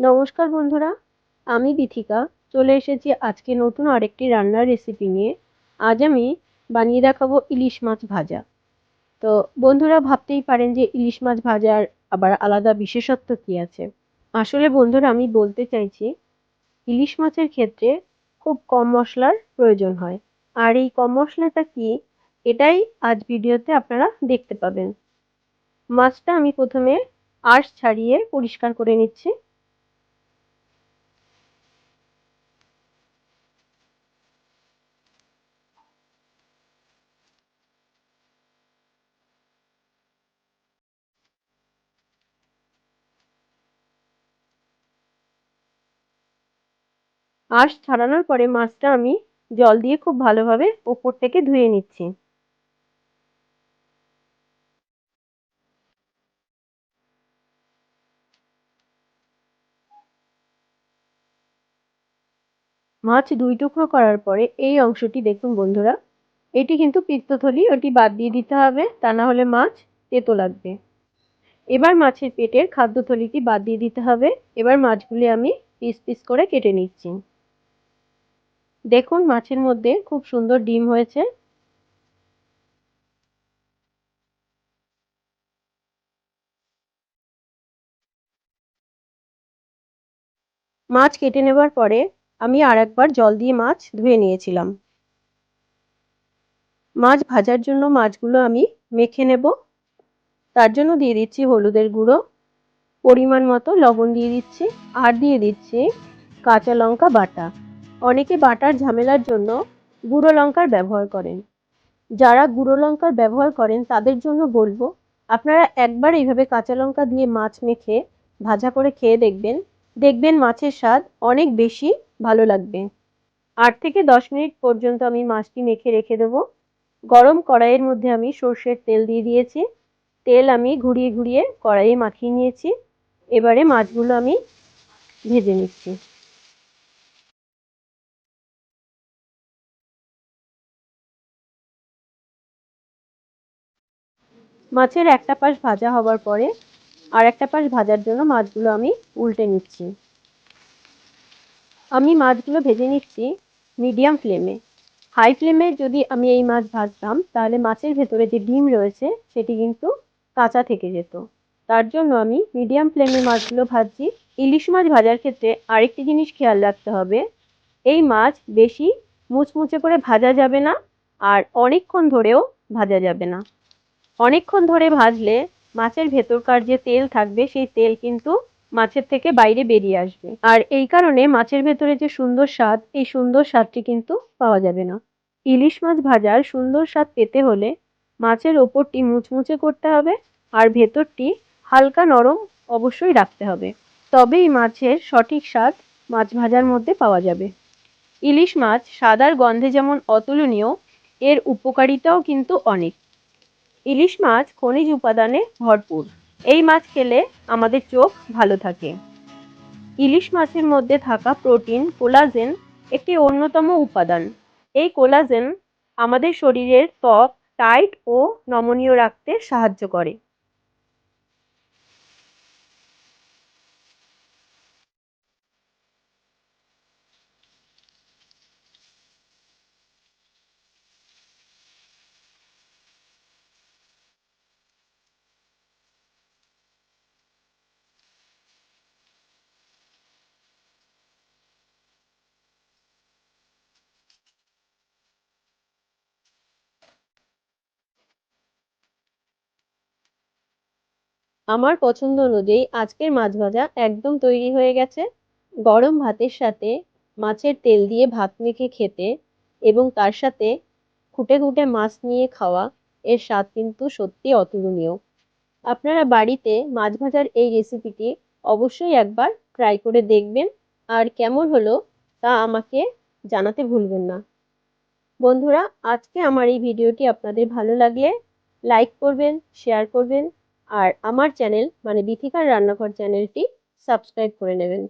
নমস্কার বন্ধুরা, আমি বিথিকা চলে এসেছি আজকে নতুন আরেকটি রান্নার রেসিপি নিয়ে। আজ আমি বানিয়ে দেখাবো ইলিশ মাছ ভাজা। তো বন্ধুরা, ভাবতেই পারেন যে ইলিশ মাছ ভাজার আবার আলাদা বিশেষত্ব কী আছে। আসলে বন্ধুরা, আমি বলতে চাইছি, ইলিশ মাছের ক্ষেত্রে খুব কম মশলার প্রয়োজন হয়। আর এই কম মশলাটা কি, এটাই আজ ভিডিওতে আপনারা দেখতে পাবেন। মাছটা আমি প্রথমে আঁশ ছাড়িয়ে পরিষ্কার করে নিচ্ছি। আঁশ ছাড়ানোর পরে মাছটা আমি জল দিয়ে খুব ভালোভাবে ওপর থেকে ধুয়ে নিচ্ছি। মাছ দুই টুকরো করার পরে এই অংশটি দেখুন বন্ধুরা, এটি কিন্তু পিত্তথলি, ওটি বাদ দিয়ে দিতে হবে, তা না হলে মাছ তেতো লাগবে। এবার মাছের পেটের খাদ্যথলিটি বাদ দিয়ে দিতে হবে, এবার মাছগুলি আমি পিস পিস করে কেটে নিচ্ছি। দেখুন, মাছের মধ্যে খুব সুন্দর ডিম হয়েছে। মাছ কেটে নেবার পরে আমি আর একবার জল দিয়ে মাছ ধুয়ে নিয়েছিলাম। মাছ ভাজার জন্য মাছগুলো আমি মেখে নেব। তার জন্য দিয়ে দিচ্ছি হলুদের গুঁড়ো, পরিমাণ মতো লবণ দিয়ে দিচ্ছি, আর দিয়ে দিচ্ছি কাঁচা লঙ্কা বাটা। অনেকে বাটার ঝামেলার জন্য গুঁড়ো লঙ্কার ব্যবহার করেন। যারা গুঁড়ো লঙ্কার ব্যবহার করেন, তাদের জন্য বলব, আপনারা একবার এইভাবে কাঁচা লঙ্কা দিয়ে মাছ মেখে ভাজা করে খেয়ে দেখবেন। দেখবেন মাছের স্বাদ অনেক বেশি ভালো লাগবে। আট থেকে দশ মিনিট পর্যন্ত আমি মাছটি মেখে রেখে দেবো। গরম কড়াইয়ের মধ্যে আমি সর্ষের তেল দিয়ে দিয়েছি। তেল আমি ঘুরিয়ে ঘুরিয়ে কড়াইয়ে মাখিয়ে নিয়েছি। এবারে মাছগুলো আমি ভেজে নিচ্ছি। মাছের একটা পাশ ভাজা হবার পরে আর একটা পাশ ভাজার জন্য মাছগুলো আমি উল্টে নিচ্ছি। আমি মাছগুলো ভেজে নিচ্ছি মিডিয়াম ফ্লেমে। হাই ফ্লেমে যদি আমি এই মাছ ভাজতাম, তাহলে মাছের ভেতরে যে ডিম রয়েছে, সেটি কিন্তু কাঁচা থেকে যেত। তার জন্য আমি মিডিয়াম ফ্লেমে মাছগুলো ভাজছি। ইলিশ মাছ ভাজার ক্ষেত্রে আরেকটি জিনিস খেয়াল রাখতে হবে, এই মাছ বেশি মুচমুচে করে ভাজা যাবে না, আর অনেকক্ষণ ধরেও ভাজা যাবে না। অনেকক্ষণ ধরে ভাজলে মাছের ভেতরকার যে তেল থাকবে, সেই তেল কিন্তু মাছের থেকে বাইরে বেরিয়ে আসবে। আর এই কারণে মাছের ভেতরে যে সুন্দর স্বাদ, এই সুন্দর স্বাদটি কিন্তু পাওয়া যাবে না। ইলিশ মাছ ভাজার সুন্দর স্বাদ পেতে হলে মাছের ওপরটি মুচমুচে করতে হবে আর ভেতরটি হালকা নরম অবশ্যই রাখতে হবে। তবেই মাছের সঠিক স্বাদ মাছ ভাজার মধ্যে পাওয়া যাবে। ইলিশ মাছ সাদার গন্ধে যেমন অতুলনীয়, এর উপকারিতাও কিন্তু অনেক। ইলিশ মাছ খনিজ উপাদানে ভরপুর। এই মাছ খেলে আমাদের চোখ ভালো থাকে। ইলিশ মাছের মধ্যে থাকা প্রোটিন, কোলাজেন একটি অন্যতম উপাদান। এই কোলাজেন আমাদের শরীরের ত্বক, টাইট ও নমনীয় রাখতে সাহায্য করে। আমার পছন্দ অনুযায়ী আজকের মাছ ভাজা একদম তৈরি হয়ে গেছে। গরম ভাতের সাথে মাছের তেল দিয়ে ভাত মেখে খেতে এবং তার সাথে খুঁটে খুঁটে মাছ নিয়ে খাওয়া এর স্বাদ কিন্তু সত্যি অতুলনীয়। আপনারা বাড়িতে মাছ ভাজার এই রেসিপিটি অবশ্যই একবার ট্রাই করে দেখবেন। আর কেমন হলো তা আমাকে জানাতে ভুলবেন না। বন্ধুরা, আজকে আমার এই ভিডিওটি আপনাদের ভালো লাগলে লাইক করবেন, শেয়ার করবেন আর আমার চ্যানেল মানে বিথিকার রান্নাঘর চ্যানেলটি সাবস্ক্রাইব করে নেবেন।